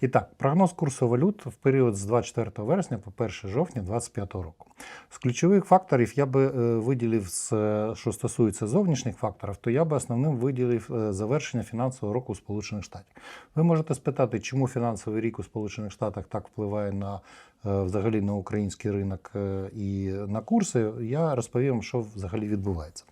І так, прогноз курсу валют в період з 24 вересня по 1 жовтня 2025 року. З ключових факторів я би е, виділив, е, що стосується зовнішніх факторів, то я би основним виділив е, завершення фінансового року у Сполучених Штатів. Ви можете спитати, чому фінансовий рік у Сполучених Штатах так впливає на взагалі на український ринок е, і на курси. Я розповім, що взагалі відбувається.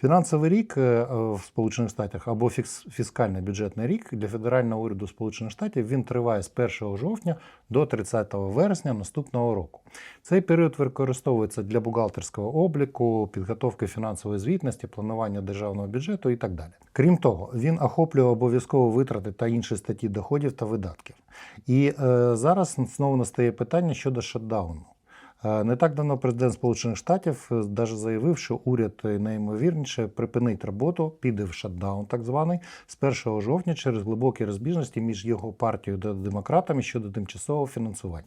Фінансовий рік е, в Сполучених Штатах або фіскальний бюджетний рік для федерального уряду Сполучених Штатів він триває з 1 жовтня до 30 вересня наступного року. Цей період використовується для бухгалтерського обліку, підготовки фінансової звітності, планування державного бюджету і так далі. Крім того, він охоплює обов'язково витрати та інші статті доходів та видатків. І е, зараз знову настає питання щодо шатдауну. Е, Не так давно президент Сполучених Штатів навіть заявив, що уряд е, найімовірніше припинить роботу, піде в шатдаун, так званий, з 1 жовтня через глибокі розбіжності між його партією та демократами щодо тимчасового фінансування.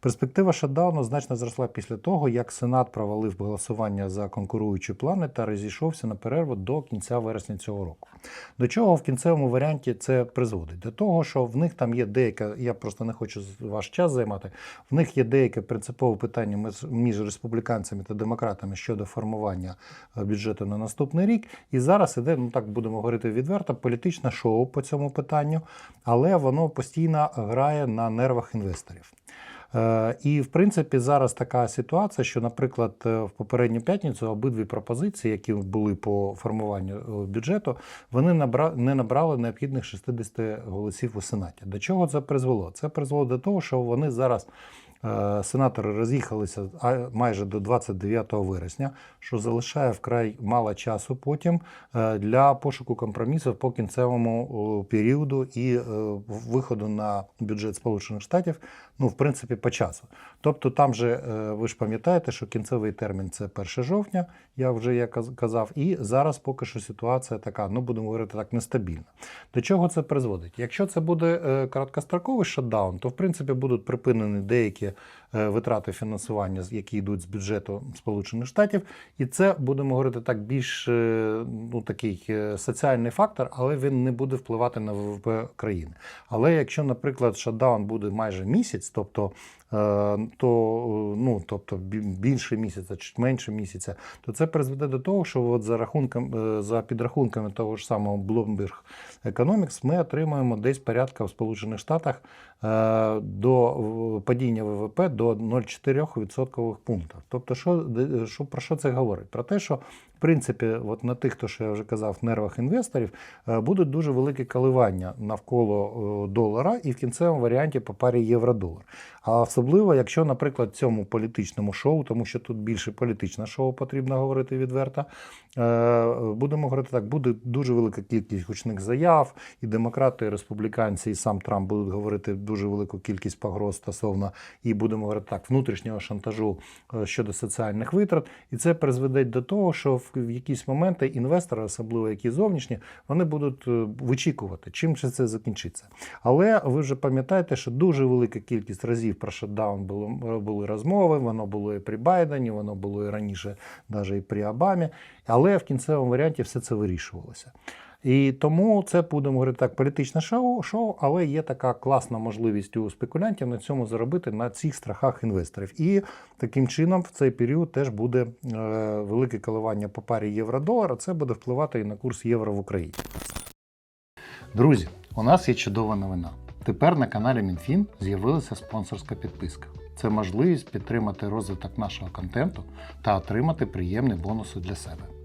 Перспектива шатдауну значно зросла після того, як Сенат провалив голосування за конкуруючі плани та розійшовся на перерву до кінця вересня цього року. До чого в кінцевому варіанті це призводить? До того, що в них там є деяка, я просто не хочу ваш час займати. В них є деяке принципове питання між- між республіканцями та демократами щодо формування е, бюджету на наступний рік. І зараз іде, ну так будемо говорити відверто, політичне шоу по цьому питанню, але воно постійно грає на нервах інвесторів. Е, І в принципі зараз така ситуація, що, наприклад, е, в попередню п'ятницю обидві пропозиції, які були по формуванню бюджету, вони не набрали необхідних 60 голосів у Сенаті. До чого це призвело? Це призвело до того, що вони зараз. Е, Сенатори роз'їхалися майже до 29 вересня, що залишає вкрай мало часу потім е, для пошуку компромісів по кінцевому періоду і е, виходу на бюджет Сполучених Штатів, ну в принципі, по часу. Тобто, там же е, ви ж пам'ятаєте, що кінцевий термін це 1 жовтня, я вже я казав, і зараз поки що ситуація така, ну будемо говорити так, нестабільна. До чого це призводить? Якщо це буде е, короткостроковий шатдаун, то в принципі будуть припинені деякі е, витрати фінансування, які йдуть з бюджету Сполучених Штатів, і це будемо говорити так, більш е, ну такий е, соціальний фактор, але він не буде впливати на ВВП країни. Але якщо, наприклад, шатдаун буде майже місяць, тобто е, то е, ну, тобто більше місяця чи менше місяця, то це призведе до того, що от за рахунком е, за підрахунками того ж самого Bloomberg Economics ми отримаємо десь порядка в Сполучених Штатах е, до е, падіння ВВП до 0,4% пунктів. Тобто, що, що про що це говорить? Про те, що в принципі, от на тих, хто що я вже казав, нервах інвесторів, е, будуть дуже великі коливання навколо е, долара і в кінцевому варіанті по парі євро-долар. А особливо, якщо, наприклад, цьому політичному шоу, тому що тут більше політичне шоу потрібно говорити відверто, е, будемо говорити так, буде дуже велика кількість гучних заяв, і демократи, і республіканці, і сам Трамп будуть говорити дуже велику кількість погроз стосовно, і будемо говорити так, внутрішнього шантажу щодо соціальних витрат. І це призведе до того, що в якісь моменти інвестори, особливо які зовнішні, вони будуть е, вичікувати, чим же це закінчиться. Але ви вже пам'ятаєте, що дуже велика кількість разів про шатдаун було, були розмови, воно було і при Байдені, воно було і раніше, навіть і при Обамі. Але в кінцевому варіанті все це вирішувалося. І тому це будемо говорити так, політичне шоу, шоу, але є така класна можливість у спекулянтів на цьому заробити на цих страхах інвесторів. І таким чином в цей період теж буде е, велике коливання по парі євро-долар, а це буде впливати і на курс євро в Україні. Друзі, у нас є чудова новина. Тепер на каналі МінФін з'явилася спонсорська підписка. Це можливість підтримати розвиток нашого контенту та отримати приємні бонуси для себе.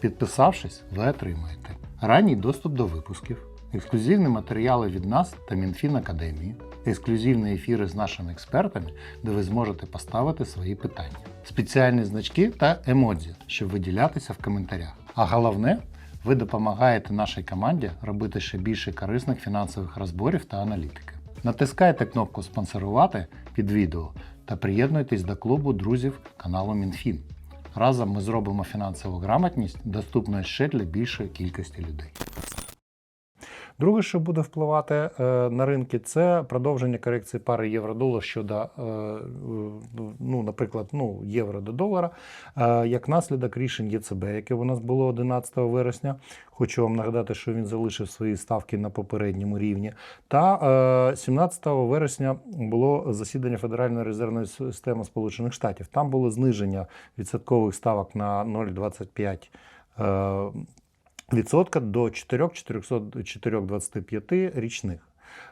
Підписавшись, ви отримаєте ранній доступ до випусків, ексклюзивні матеріали від нас та Мінфін Академії, ексклюзивні ефіри з нашими експертами, де ви зможете поставити свої питання, спеціальні значки та емодзі, щоб виділятися в коментарях. А головне, ви допомагаєте нашій команді робити ще більше корисних фінансових розборів та аналітики. Натискайте кнопку Спонсорувати під відео та приєднуйтесь до клубу друзів каналу МінФін. Разом ми зробимо фінансову грамотність доступною ще для більшої кількості людей. Друге, що буде впливати е, на ринки, це продовження корекції пари євро-долар щодо, е, ну, наприклад, ну, євро до долара, е, як наслідок рішень ЄЦБ, яке у нас було 11 вересня. Хочу вам нагадати, що він залишив свої ставки на попередньому рівні. Та е, 17 вересня було засідання Федеральної резервної системи Сполучених Штатів. Там було зниження відсоткових ставок на 0,25 е, відсотка до 4,425 річних.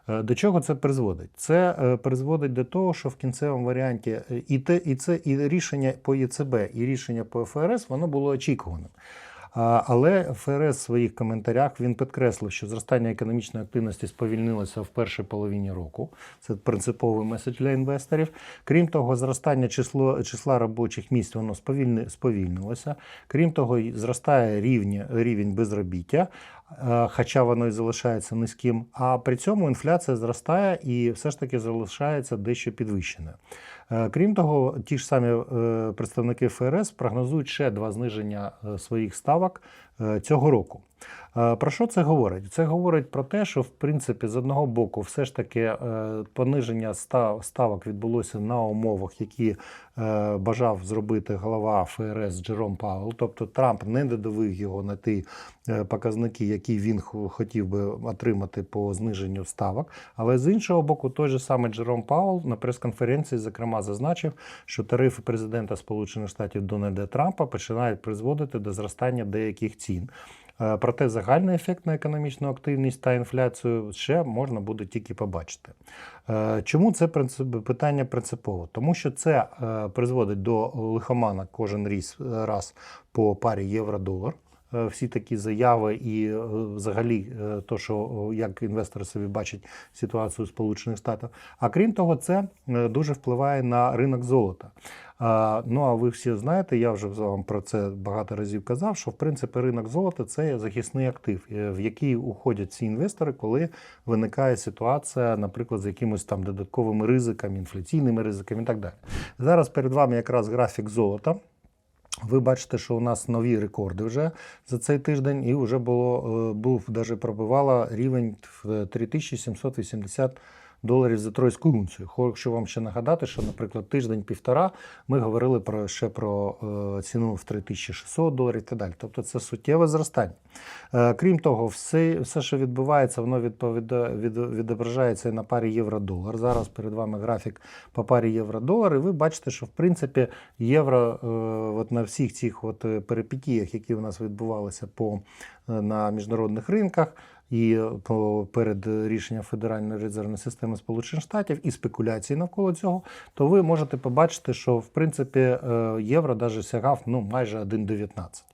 Е, До чого це призводить? Це е, призводить до того, що в кінцевому варіанті е, і те, і це і рішення по ЄЦБ, і рішення по ФРС воно було очікуваним. Але ФРС в своїх коментарях він підкреслив, що зростання економічної активності сповільнилося в першій половині року. Це принциповий меседж для інвесторів. Крім того, зростання число, числа робочих місць воно сповільни, сповільнилося. Крім того, зростає рівні, рівень безробіття, е, хоча воно і залишається низьким. А при цьому інфляція зростає і все ж таки залишається дещо підвищеною. Е, Крім того, ті ж самі е, представники ФРС прогнозують ще два зниження е, своїх ставок цього року. Е, Про що це говорить? Це говорить про те, що в принципі з одного боку, все ж таки е, пониження став- ставок відбулося на умовах, які е, бажав зробити голова ФРС Джером Пауел. Тобто Трамп не додавив його на ті е, показники, які він хотів би отримати по зниженню ставок. Але з іншого боку, той же самий Джером Пауел на прес-конференції зокрема зазначив, що тарифи президента Сполучених Штатів Дональда Трампа починають призводити до зростання деяких цін. Е, Проте загальний ефект на економічну активність та інфляцію ще можна буде тільки побачити. Е, Чому це питання принципово? Тому що це е, призводить до лихомана кожен різ- раз по парі євро-долар. Всі такі заяви і взагалі то, що як інвестори собі бачать ситуацію Сполучених Штатів. А крім того, це дуже впливає на ринок золота. Ну а ви всі знаєте, я вже вам про це багато разів казав, що в принципі ринок золота це захисний актив, е, в який уходять ці інвестори, коли виникає ситуація, наприклад, з якимось там додатковими ризиками, інфляційними ризиками і так далі. Зараз перед вами якраз графік золота. Ви бачите, що у нас нові рекорди вже за цей тиждень, і вже було е, був даже пробивала рівень в 3780 доларів за тройську унцію. Хочу вам ще нагадати, що, наприклад, тиждень-півтора ми говорили про ще про е, ціну в 3600 доларів і так далі. Тобто це суттєве зростання. Е, Крім того, все, все, що відбувається, воно відповідає, від, відображається і на парі євро-долар. Зараз перед вами графік по парі євро-долар, і ви бачите, що в принципі євро е, от на всіх цих от перипетіях, які у нас відбувалися по, е, на міжнародних ринках. І е, перед рішенням Федеральної резервної системи Сполучених Штатів і спекуляції навколо цього, то ви можете побачити, що в принципі е, євро даже сягав ну майже 1,19.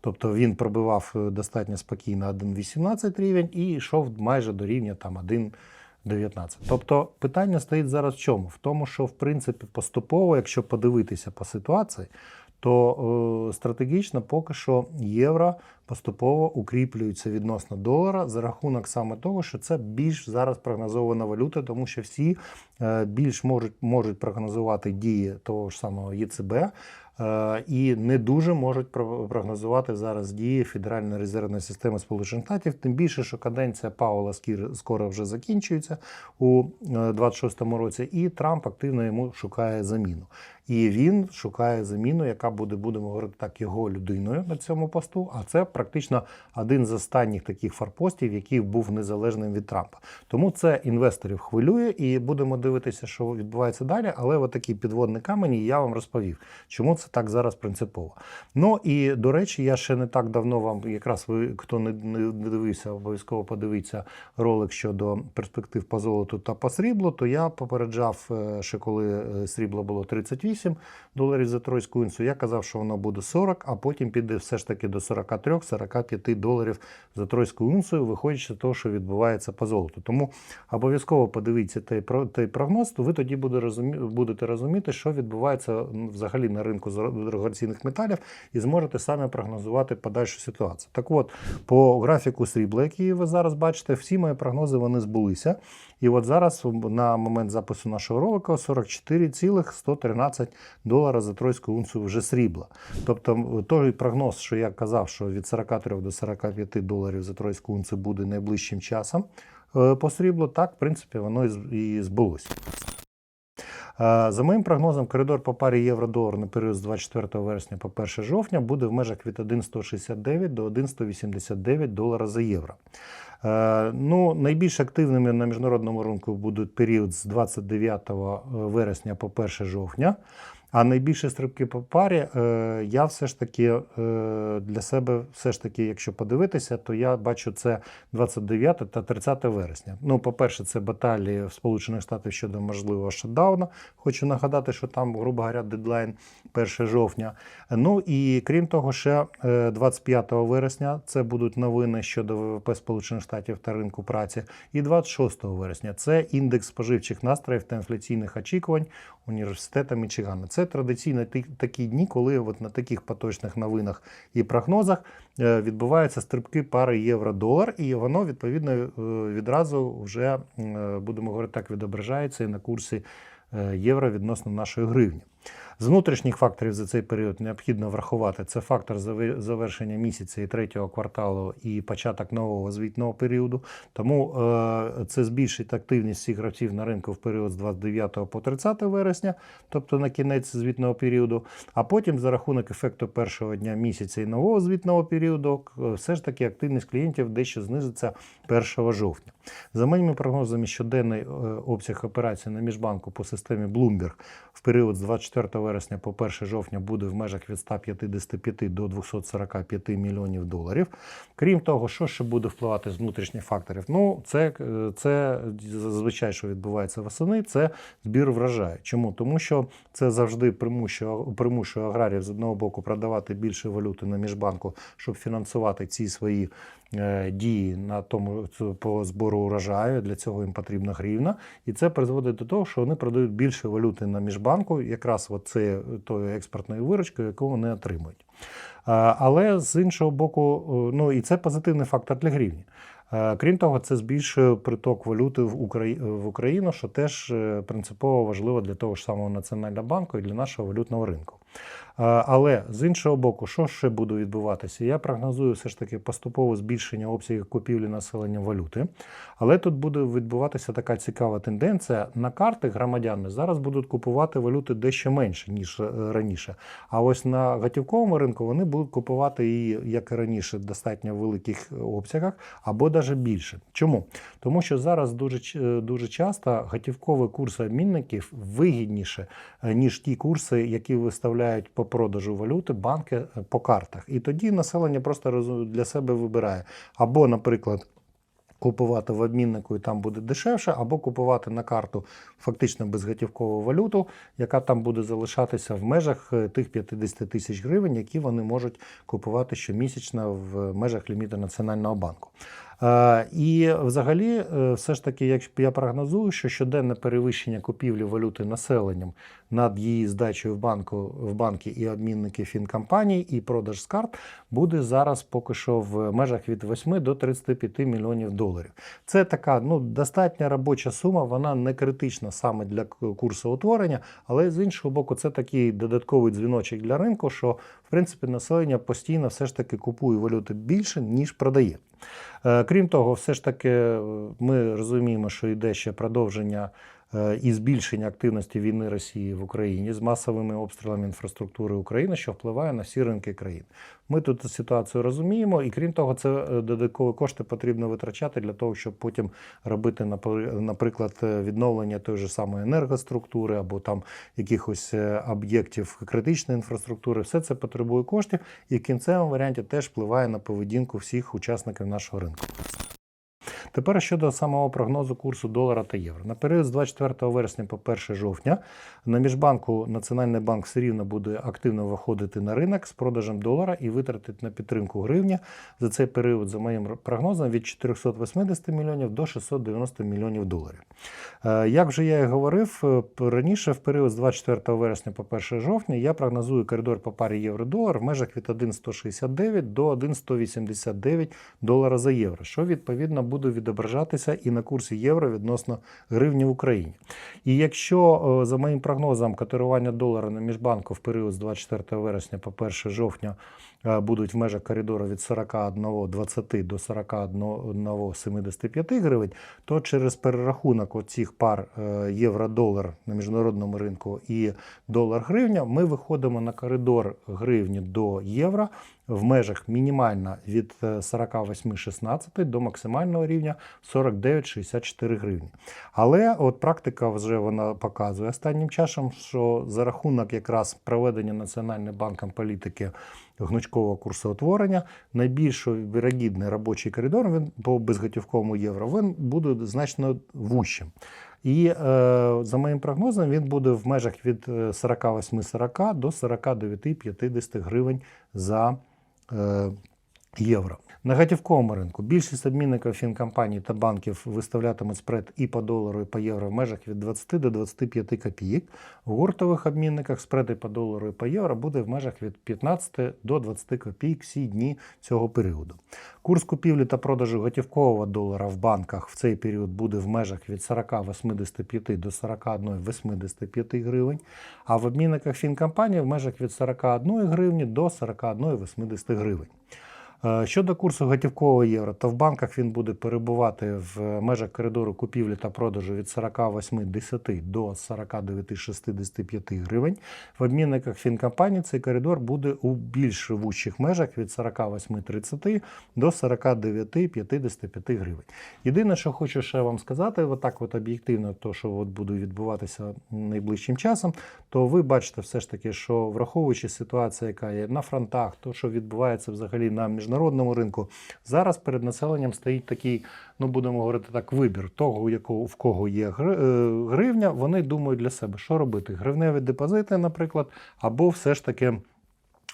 Тобто він пробивав е, достатньо спокійно 1,18 рівень і йшов майже до рівня там 1,19. Тобто питання стоїть зараз в чому? В тому, що в принципі поступово, якщо подивитися по ситуації, то е, стратегічно поки що євро поступово укріплюється відносно долара за рахунок саме того, що це більш зараз прогнозована валюта, тому що всі е, більш можуть, можуть прогнозувати дії того ж самого ЄЦБ. е, І не дуже можуть прогнозувати зараз дії Федеральної резервної системи Сполучених Штатів. Тим більше, що каденція Паула скоро вже закінчується у 26-му році, і Трамп активно йому шукає заміну. І він шукає заміну, яка буде, будемо говорити так, його людиною на цьому посту. А це практично один з останніх таких форпостів, який був незалежним від Трампа. Тому це інвесторів хвилює, і будемо дивитися, що відбувається далі. Але от такі підводні камені я вам розповів, чому це так зараз принципово. Ну і до речі, я ще не так давно вам, якраз ви хто не дивився, обов'язково подивіться ролик щодо перспектив по золоту та по сріблу. То я попереджав, е, ще коли е, срібло було 38 доларів за тройську унцію, я казав, що воно буде 40, а потім піде все ж таки до 43-45 доларів за тройську унцію, виходячи з того, що відбувається по золоту. Тому обов'язково подивіться той, прогноз, то ви тоді будете розуміти, що відбувається взагалі на ринку дорогоцінних металів, і зможете самі прогнозувати подальшу ситуацію. Так от, по графіку срібла, який ви зараз бачите, всі мої прогнози вони збулися. І от зараз на момент запису нашого ролика 44,113 120 долара за тройську унцію вже срібла. Тобто той прогноз, що я казав, що від 43 до 45 доларів за тройську унцію буде найближчим часом е, по сріблу, так, в принципі, воно і збулося. Е, За моїм прогнозом, коридор по парі євро-долар на період з 24 вересня по 1 жовтня буде в межах від 1,169 до 1,189 долара за євро. Е, Ну, найбільш активними на міжнародному ринку будуть період з 29 вересня по 1 жовтня. А найбільші стрибки по парі е, я все ж таки е, для себе, все ж таки, якщо подивитися, то я бачу це 29 та 30 вересня. Ну, по-перше, це баталії в Сполучених Штатах щодо можливого шатдауна. Хочу нагадати, що там, грубо говоря, дедлайн 1 жовтня. Ну і крім того, ще е, 25 вересня це будуть новини щодо ВВП Сполучених Штатів та ринку праці. І 26 вересня це індекс споживчих настроїв та інфляційних очікувань університету Мічигана. Це традиційно такі дні, коли от на таких поточних новинах і прогнозах е, відбуваються стрибки пари євро-долар, і воно відповідно е, відразу вже е, будемо говорити так, відображається і на курсі євро відносно нашої гривні. З внутрішніх факторів за цей період необхідно врахувати це фактор завершення місяця і третього кварталу і початок нового звітного періоду. Тому е, це збільшить активність всіх гравців на ринку в період з 29 по 30 вересня, тобто на кінець звітного періоду. А потім за рахунок ефекту першого дня місяця і нового звітного періоду, все ж таки активність клієнтів дещо знизиться 1 жовтня. За моїми прогнозами, щоденний е, обсяг операцій на міжбанку по системі Bloomberg в період з 24 вересня по 1 жовтня буде в межах від 155 до 245 мільйонів доларів. Крім того, що ще буде впливати з внутрішніх факторів? Ну, це, це зазвичай, що відбувається восени, це збір врожаю. Чому? Тому що це завжди примушує, примушує аграріїв з одного боку продавати більше валюти на міжбанку, щоб фінансувати ці свої дії на тому по збору урожаю. Для цього їм потрібна гривна. І це призводить до того, що вони продають більше валюти на міжбанку, якраз це тою експортною виручкою, яку вони отримують. Але з іншого боку, е, ну і це позитивний фактор для гривні. Е, Крім того, це збільшує приток валюти в Украї- в Україну, що теж е, принципово важливо для того ж самого Національного банку і для нашого валютного ринку. Але з іншого боку, що ще буде відбуватися? Я прогнозую все ж таки поступове збільшення обсягів купівлі населення валюти. Але тут буде відбуватися така цікава тенденція. На карти громадяни зараз будуть купувати валюти дещо менше, ніж е, раніше. А ось на готівковому ринку вони будуть купувати її, як і раніше, в достатньо великих обсягах або навіть більше. Чому? Тому що зараз дуже, е, дуже часто готівкові курси обмінників вигідніше, е, ніж ті курси, які виставляють по продажу валюти банки е, по картах. І тоді населення просто для себе вибирає або, наприклад. Купувати в обміннику і там буде дешевше, або купувати на карту фактично безготівкову валюту, яка там буде залишатися в межах е, тих 50 тисяч гривень, які вони можуть купувати щомісячно в межах ліміту Національного банку. Е, І взагалі, е, все ж таки, як я прогнозую, що щоденне перевищення купівлі валюти населенням над її здачею в банку в банки і обмінники фінкомпаній і продаж з карт буде зараз поки що в межах від 8 до 35 мільйонів доларів. Це така ну достатня робоча сума, вона не критична саме для курсу утворення, але з іншого боку, це такий додатковий дзвіночок для ринку, що в принципі населення постійно все ж таки купує валюти більше ніж продає. Е, Крім того, все ж таки е, ми розуміємо, що йде ще продовження і збільшення активності війни Росії в Україні з масовими обстрілами інфраструктури України, що впливає на всі ринки країн. Ми тут ситуацію розуміємо, і крім того, це е, додаткові кошти потрібно витрачати для того, щоб потім робити, напри- наприклад, е, відновлення тої ж самої енергоструктури або там якихось е, об'єктів критичної інфраструктури. Все це потребує коштів, і в кінцевому варіанті теж впливає на поведінку всіх учасників нашого ринку. Тепер щодо самого прогнозу курсу долара та євро. На період з 24 вересня по 1 жовтня на міжбанку Національний банк все рівно буде активно виходити на ринок з продажем долара і витратить на підтримку гривні за цей період, за моїм прогнозом, від 480 мільйонів до 690 мільйонів доларів. Е, Як вже я і говорив, е, раніше в період з 24 вересня по 1 жовтня я прогнозую коридор по парі євро-долар в межах від 1,169 до 1,189 долара за євро, що відповідно буде відображатися і на курсі євро відносно гривні в Україні. І якщо е, за моїм прогнозом котирування долара на міжбанку в період з 24 вересня по 1 жовтня е, будуть в межах коридору від 41,20 до 41,75 гривень, то через перерахунок оцих пар е, євро-долар на міжнародному ринку і долар-гривня ми виходимо на коридор гривні до євро в межах мінімально від е, 48,16 до максимального рівня 49,64 гривні. Але от практика вже вона показує останнім часом, що за рахунок якраз проведення Національним банком політики гнучкового курсоутворення, найбільш вірогідний робочий коридор він по безготівковому євро він буде значно вущим. І е, за моїм прогнозом він буде в межах від е, 48,40 до 49,50 гривень за е, євро. На готівковому ринку більшість обмінників фінкомпаній та банків виставлятимуть спред і по долару, і по євро в межах від 20 до 25 копійок. У гуртових обмінниках спред і по долару і по євро буде в межах від 15 до 20 копійок всі дні цього періоду. Курс купівлі та продажу готівкового долара в банках в цей період буде в межах від 40,85 до 41,85 гривень, а в обмінниках фінкомпаній в межах від 41 гривні до 41,80 гривень. Е, Щодо курсу готівкового євро, то в банках він буде перебувати в межах коридору купівлі та продажу від 48,10 до 49,65 гривень. В обмінниках фінкомпаній цей коридор буде у більш вущих межах від 48,30 до 49,55 гривень. Єдине, що хочу ще вам сказати, отак от об'єктивно, то що от буде відбуватися найближчим часом, то ви бачите все ж таки, що враховуючи ситуацію, яка є на фронтах, то що відбувається взагалі на міжнародному ринку, зараз перед населенням стоїть такий, ну будемо говорити так, вибір того, якого в кого є е, гривня. Вони думають для себе, що робити: гривневі депозити, наприклад, або все ж таки.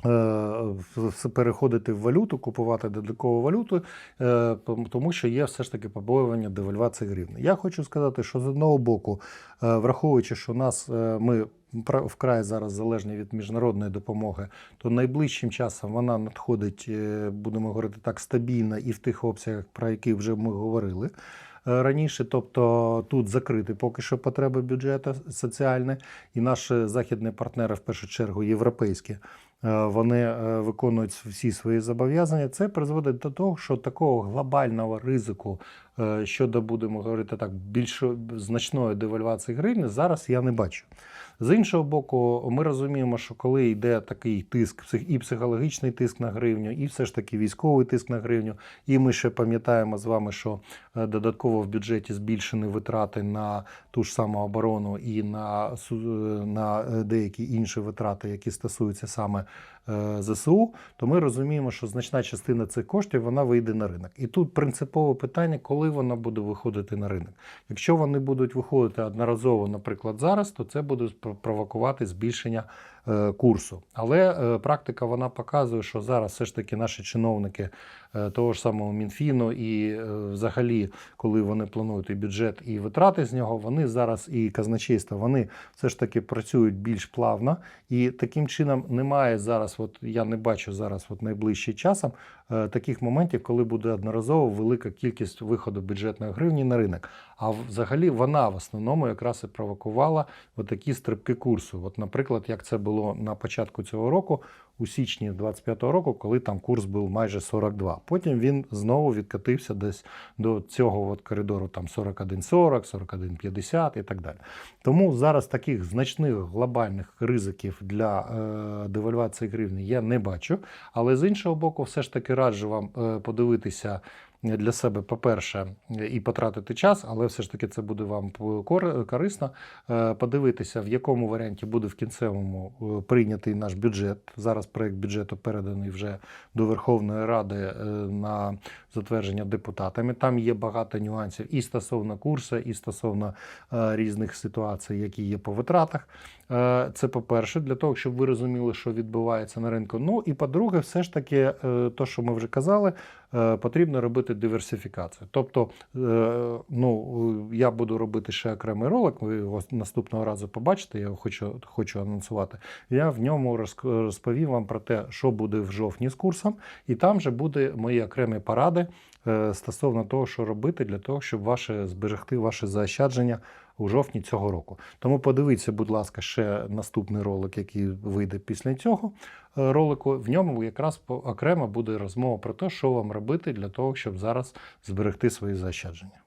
е, переходити в валюту, купувати додаткову валюту, е, тому що є все ж таки побоювання девальвації гривні. Я хочу сказати, що з одного боку, враховуючи, що нас ми вкрай зараз залежні від міжнародної допомоги, то найближчим часом вона надходить, е, будемо говорити так, стабільно і в тих обсягах, про які вже ми говорили. е, Раніше, тобто тут закриті поки що потреби бюджету соціальні, і наші західні партнери, в першу чергу європейські, е, вони виконують всі свої зобов'язання. Це призводить до того, що такого глобального ризику щодо, будемо говорити так, більш значної девальвації гривні зараз я не бачу. З іншого боку, ми розуміємо, що коли йде такий тиск, і психологічний тиск на гривню, і все ж таки військовий тиск на гривню, і ми ще пам'ятаємо з вами, що е, додатково в бюджеті збільшені витрати на ту ж саму оборону і на, е, на е, деякі інші витрати, які стосуються саме ЗСУ, то ми розуміємо, що значна частина цих коштів вона вийде на ринок. І тут принципове питання, коли вона буде виходити на ринок. Якщо вони будуть виходити одноразово, наприклад, зараз, то це буде провокувати збільшення е, курсу. Але е, практика вона показує, що зараз все ж таки наші чиновники е, того ж самого Мінфіну і е, взагалі, коли вони планують і бюджет, і витрати з нього, вони зараз і казначейство, вони все ж таки працюють більш плавно, і таким чином немає зараз. От я не бачу зараз, от найближчим часом, е, таких моментів, коли буде одноразово велика кількість виходу бюджетної гривні на ринок. А взагалі вона в основному якраз і провокувала такі стрибки курсу. От, наприклад, як це було на початку цього року, у січні 25-го року, коли там курс був майже 42. Потім він знову відкатився десь до цього от коридору там 41,40, 41,50 і так далі. Тому зараз таких значних глобальних ризиків для е, девальвації гривні я не бачу. Але з іншого боку, все ж таки раджу вам е, подивитися для себе, по-перше, і потратити час, але все ж таки це буде вам кор- корисно. Е, Подивитися, в якому варіанті буде в кінцевому е, прийнятий наш бюджет. Зараз проект бюджету переданий вже до Верховної Ради е, на затвердження депутатами. Там є багато нюансів і стосовно курсу, і стосовно різних ситуацій, які є по витратах. Е, Це по-перше, для того, щоб ви розуміли, що відбувається на ринку. Ну і по-друге, все ж таки, е, то, що ми вже казали, е, потрібно робити диверсифікацію. Тобто, ну, я буду робити ще окремий ролик, ви його наступного разу побачите, я його хочу, хочу анонсувати. Я в ньому розповім вам про те, що буде в жовтні з курсом, і там же буде мої окремі поради стосовно того, що робити для того, щоб ваше зберегти ваше заощадження у жовтні цього року. Тому подивіться, будь ласка, ще наступний ролик, який вийде після цього е, ролику. В ньому якраз окремо буде розмова про те, що вам робити для того, щоб зараз зберегти свої заощадження.